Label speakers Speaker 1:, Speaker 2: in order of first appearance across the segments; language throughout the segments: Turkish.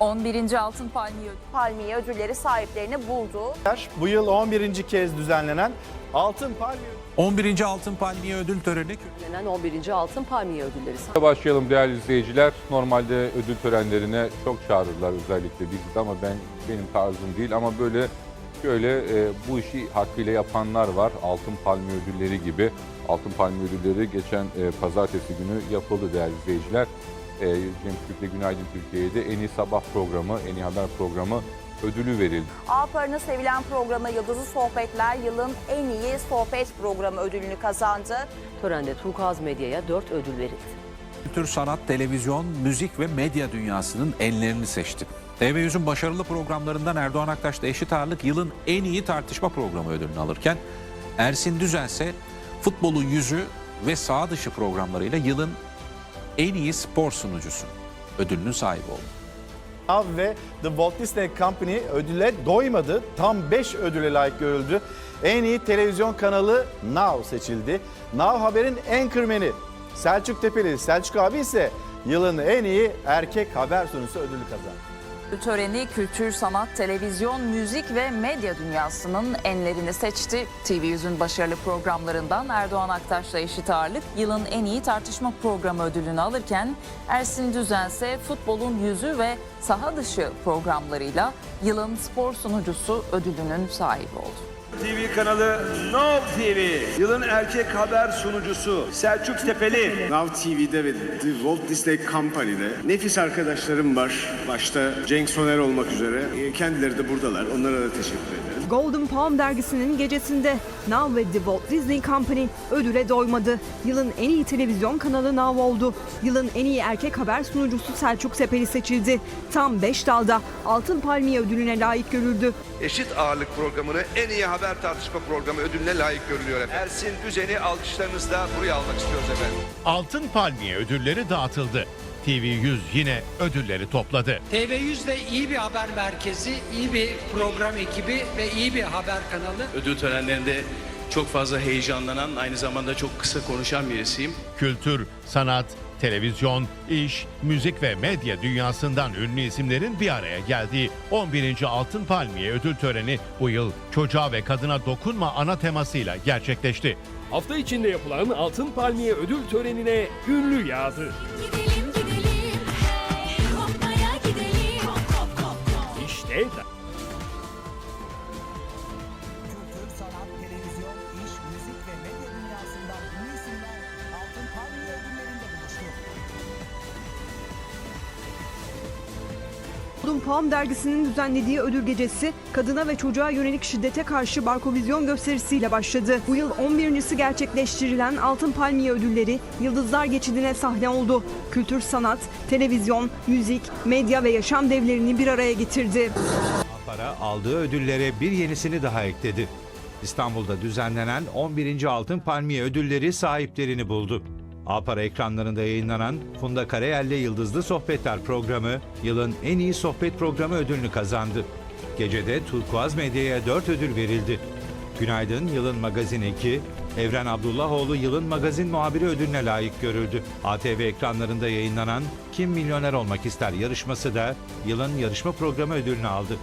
Speaker 1: 11. Altın Palmiye
Speaker 2: Palmiye ödülleri sahiplerini buldu.
Speaker 3: Bu yıl 11. kez düzenlenen Altın Palmiye
Speaker 4: 11. Altın Palmiye Ödül Töreni
Speaker 5: Düzenlenen 11. Altın Palmiye Ödülleri
Speaker 6: Başlayalım değerli izleyiciler. Normalde ödül törenlerine çok çağırırlar özellikle bizi de ama ben benim tarzım değil ama böyle şöyle e, bu işi hakkıyla yapanlar var. Altın Palmiye ödülleri gibi. Altın Palmiye ödülleri geçen e, pazartesi günü yapıldı değerli izleyiciler. E, Cem Türk'le Günaydın Türkiye'de en iyi sabah programı, en iyi haber programı ödülü verildi.
Speaker 2: Ağpar'ın sevilen programı Yıldızlı Sohbetler yılın en iyi sohbet programı ödülünü kazandı.
Speaker 5: Törende Turkuaz Medya'ya 4 ödül verildi.
Speaker 4: Kültür, sanat, televizyon, müzik ve medya dünyasının enlerini seçti. TV100'ün başarılı programlarından Erdoğan Aktaş da eşit ağırlık yılın en iyi tartışma programı ödülünü alırken Ersin Düzen ise futbolun yüzü ve sağ dışı programlarıyla yılın en iyi spor sunucusu ödülünün sahibi oldu.
Speaker 3: Now ve The Walt Disney Company ödüle doymadı. Tam 5 ödüle layık görüldü. En iyi televizyon kanalı Now seçildi. Now Haber'in anchorman'i Selçuk Tepeli. Selçuk abi ise yılın en iyi erkek haber sunucusu ödülü kazandı.
Speaker 1: Töreni kültür, sanat, televizyon, müzik ve medya dünyasının enlerini seçti. TV100'ün başarılı programlarından Erdoğan Aktaş'la eşit ağırlık yılın en iyi tartışma programı ödülünü alırken Ersin Düzen ise futbolun yüzü ve saha dışı programlarıyla yılın spor sunucusu ödülünün sahibi oldu.
Speaker 7: TV kanalı Now TV. Yılın erkek haber sunucusu Selçuk Tepeli.
Speaker 8: Now TV'de ve The Walt Disney Company'de nefis arkadaşlarım var. Başta Cenk Soner olmak üzere. E, Kendileri de buradalar. Onlara da teşekkür ederim.
Speaker 9: Golden Palm dergisinin gecesinde Now ve The Walt Disney Company ödüle doymadı. Yılın en iyi televizyon kanalı Now oldu. Yılın en iyi erkek haber sunucusu Selçuk Sepeli seçildi. Tam 5 dalda Altın Palmiye ödülüne layık görüldü.
Speaker 10: Eşit Ağırlık programını en iyi haber tartışma programı ödülüne layık görülüyor efendim. Ersin Düzen'i alkışlarınızla buraya almak istiyoruz efendim.
Speaker 11: Altın Palmiye ödülleri dağıtıldı. TV100 yine ödülleri topladı.
Speaker 12: TV100 de iyi bir haber merkezi, iyi bir program ekibi ve iyi bir haber kanalı.
Speaker 13: Ödül törenlerinde çok fazla heyecanlanan, aynı zamanda çok kısa konuşan birisiyim.
Speaker 11: Kültür, sanat, televizyon, iş, müzik ve medya dünyasından ünlü isimlerin bir araya geldiği 11. Altın Palmiye ödül töreni bu yıl çocuğa ve kadına dokunma ana temasıyla gerçekleşti.
Speaker 12: Hafta içinde yapılan Altın Palmiye ödül törenine ünlü yağdı.
Speaker 9: Gidelim gidelim, kopmaya gidelim.
Speaker 12: İşte
Speaker 9: Golden Palm dergisinin düzenlediği ödül gecesi kadına ve çocuğa yönelik şiddete karşı barkovizyon gösterisiyle başladı. Bu yıl 11.si gerçekleştirilen Altın Palmiye ödülleri Yıldızlar Geçidi'ne sahne oldu. Kültür, sanat, televizyon, müzik, medya ve yaşam devlerini bir araya getirdi.
Speaker 4: Para aldığı ödüllere bir yenisini daha ekledi. İstanbul'da düzenlenen 11. Altın Palmiye ödülleri sahiplerini buldu. Apara ekranlarında yayınlanan Funda Karayel'le Yıldızlı Sohbetler programı yılın en iyi sohbet programı ödülünü kazandı. Gecede Turkuaz Medya'ya 4 ödül verildi. Günaydın Yılın Magazin 2, Evren Abdullahoğlu Yılın Magazin Muhabiri ödülüne layık görüldü. ATV ekranlarında yayınlanan Kim Milyoner Olmak İster yarışması da yılın yarışma programı ödülünü aldı.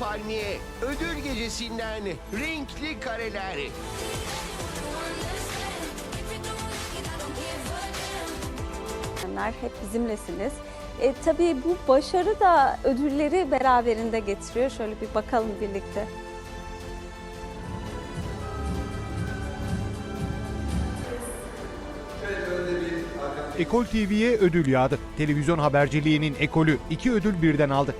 Speaker 10: Palmiye ödül gecesinden renkli kareler.
Speaker 2: Hep bizimlesiniz. E, tabii bu başarı da ödülleri beraberinde getiriyor. Şöyle bir bakalım birlikte.
Speaker 11: Ekol TV'ye ödül yağdı. Televizyon haberciliğinin ekolü iki ödül birden aldı.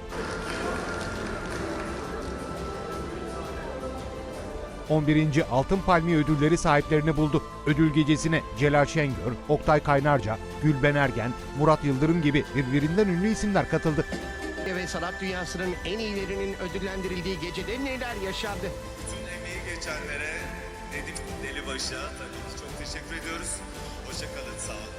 Speaker 11: 11. Altın Palmiye ödülleri sahiplerini buldu. Ödül gecesine Celal Şengör, Oktay Kaynarca, Gülben Ergen, Murat Yıldırım gibi birbirinden ünlü isimler katıldı.
Speaker 10: Ve sanat dünyasının en iyilerinin ödüllendirildiği gecede neler yaşandı?
Speaker 8: Bütün emeği geçenlere Nedim Delibaş'a tabii ki çok teşekkür ediyoruz. Hoşçakalın, sağ olun.